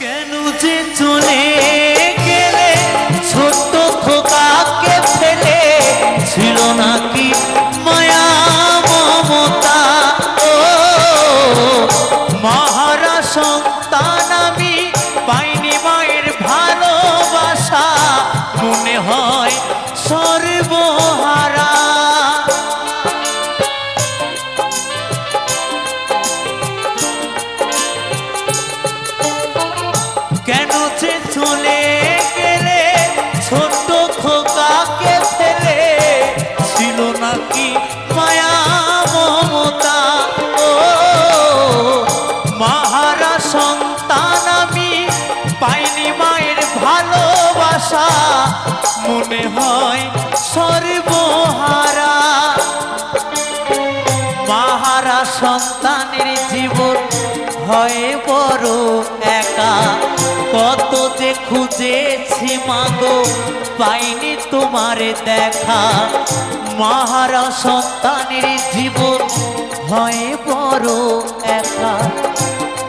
কেন যে চলে ছোট্ট খোকাকে ফেলে? ছিল নাকি মায়া, মমতা? ও, মাহারা সন্তান আমি পাইনি মায়ের ভালোবাসা। মনে হয় সর্বহারা। মাহারা সন্তানের জীবন হয় বড় একা। কত খুঁজেছি মাগো, পাইনি তোমার দেখা। মাহারা সন্তানের জীবন হয় বড় একা।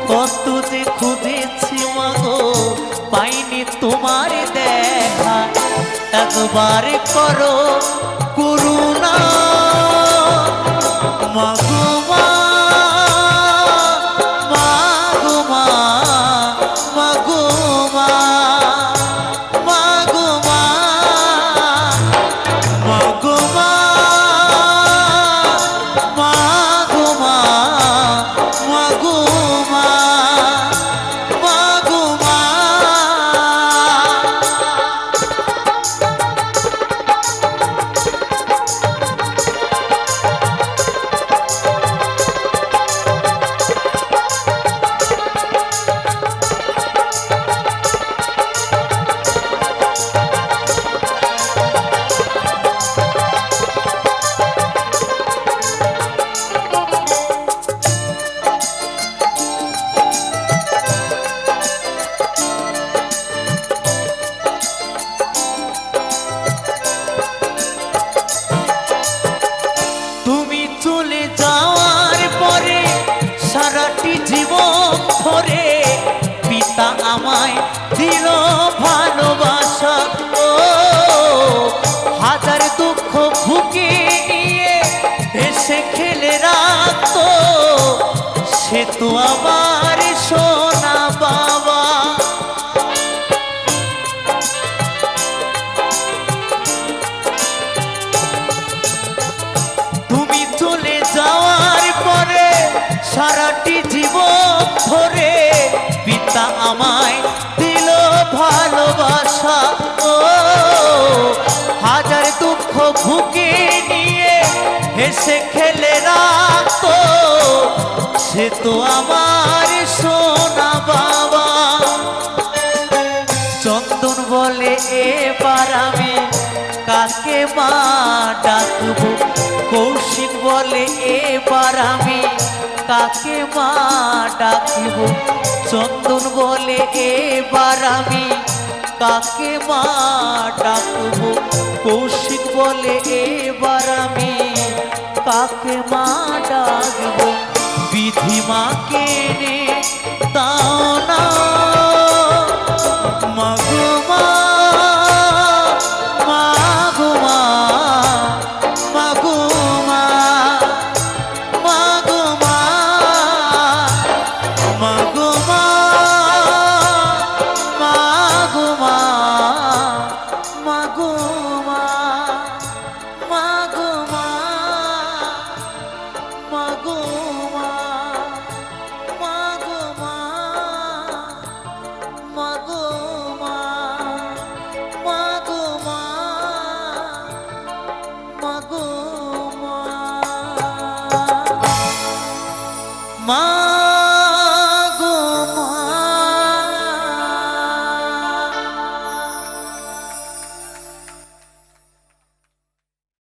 কত যে খুঁজেছি মাগো, পাইনি তোমার দেখা। একবার করো করুণা। মাগুমা সারাটি জীবন ধরে পিতা আমায় দিল ভালোবাসা। ও, হাজার দুঃখ ভুকে নিয়ে হেসে খেলে রাখতো সে তো আমার সোনা বাবা। চন্দন বলে, এবার আমি কাকে মা ডাকবো? কৌশিক বলে, এবার আমি কাকে মা, ডাকিব। চন্দন বলে, এবার আমি কাকে মা, ডাকব? কৌশিক বলে, এবার আমি কাকে মা, ডাকব? বিধি মাকে নে তাও না। মাগো